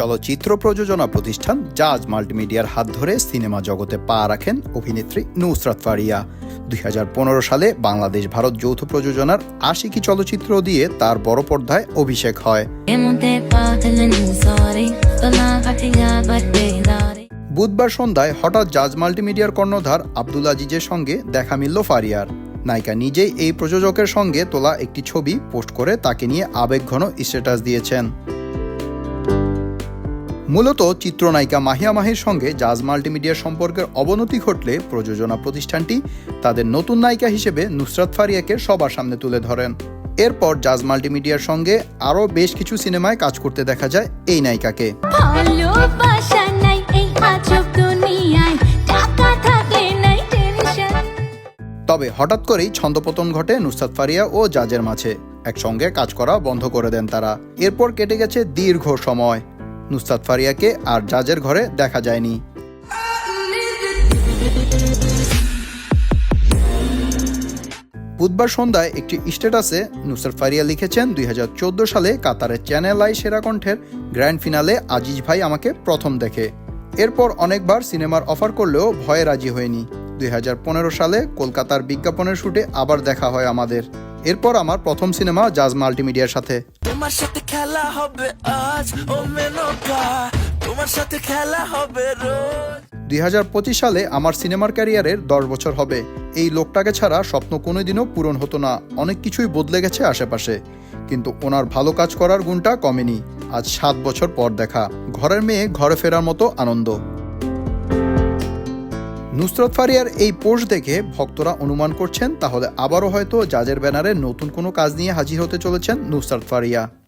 চলচ্চিত্র প্রযোজনা প্রতিষ্ঠান জাজ মাল্টিমিডিয়ার হাত ধরে সিনেমা জগতে পা রাখেন অভিনেত্রী নুসরাত ফারিয়া। দুই হাজার পনেরো সালে বাংলাদেশ ভারত যৌথ প্রযোজনার আশিকি চলচ্চিত্র দিয়ে তার বড় পর্দায় অভিষেক হয়. বুধবার সন্ধ্যায় হঠাৎ জাজ মাল্টিমিডিয়ার কর্ণধার আব্দুল আজিজের সঙ্গে দেখা মিলল ফারিয়ার। নায়িকা নিজেই এই প্রযোজকের সঙ্গে তোলা একটি ছবি পোস্ট করে তাকে নিয়ে আবেগঘন স্ট্যাটাস দিয়েছেন। মূলত চিত্রনায়িকা মাহিয়া মাহির সঙ্গে জাজ মাল্টিমিডিয়ার সম্পর্কের অবনতি ঘটলে প্রযোজনা প্রতিষ্ঠানটি তাদের নতুন নায়িকা হিসেবে নুসরাত ফারিয়াকে সবার সামনে তুলে ধরেন। এরপর জাজ মাল্টিমিডিয়ার সঙ্গে আরও বেশ কিছু সিনেমায় কাজ করতে দেখা যায় এই নায়িকাকে। তবে হঠাৎ করেই ছন্দপতন ঘটে নুসরাত ফারিয়া ও জাজের মাঝে। একসঙ্গে কাজ করা বন্ধ করে দেন তারা। এরপর কেটে গেছে দীর্ঘ সময়। নুসরাত ফারিয়াকে আর জাজের ঘরে দেখা যায়নি। বুধবার সন্ধ্যায় একটি স্ট্যাটাসে নুসরাত ফারিয়া লিখেছেন দু হাজার চোদ্দ সালে কাতারের চ্যানেল আই সেরা কণ্ঠের গ্র্যান্ড ফিনালে আজিজ ভাই আমাকে প্রথম দেখে। এরপর অনেকবার সিনেমার অফার করলেও ভয়ে রাজি হয়নি। দুই হাজার পনেরো সালে কলকাতার বিজ্ঞাপনের শুটে আবার দেখা হয় আমাদের। এরপর আমার প্রথম সিনেমা জাজ মাল্টিমিডিয়ার সাথে। তোমার সাথে খেলা হবে আজ, ও মেনকা তোমার সাথে খেলা হবে রোজ। দুই হাজার পঁচিশ সালে আমার সিনেমার ক্যারিয়ারের দশ বছর হবে। এই লোকটাকে ছাড়া স্বপ্ন কোনোদিনও পূরণ হতো না। অনেক কিছুই বদলে গেছে আশেপাশে। কিন্তু ওনার ভালো কাজ করার গুণটা কমেনি। আজ সাত বছর পর দেখা। ঘরের মেয়ে ঘরে ফেরার মতো আনন্দ। নুসরত ফারিয়ার এই পোস্ট দেখে ভক্তরা অনুমান করছেন, তাহলে আবারও হয়তো জাজের ব্যানারে নতুন কোনো কাজ নিয়ে হাজির হতে চলেছেন নুসরত ফারিয়া।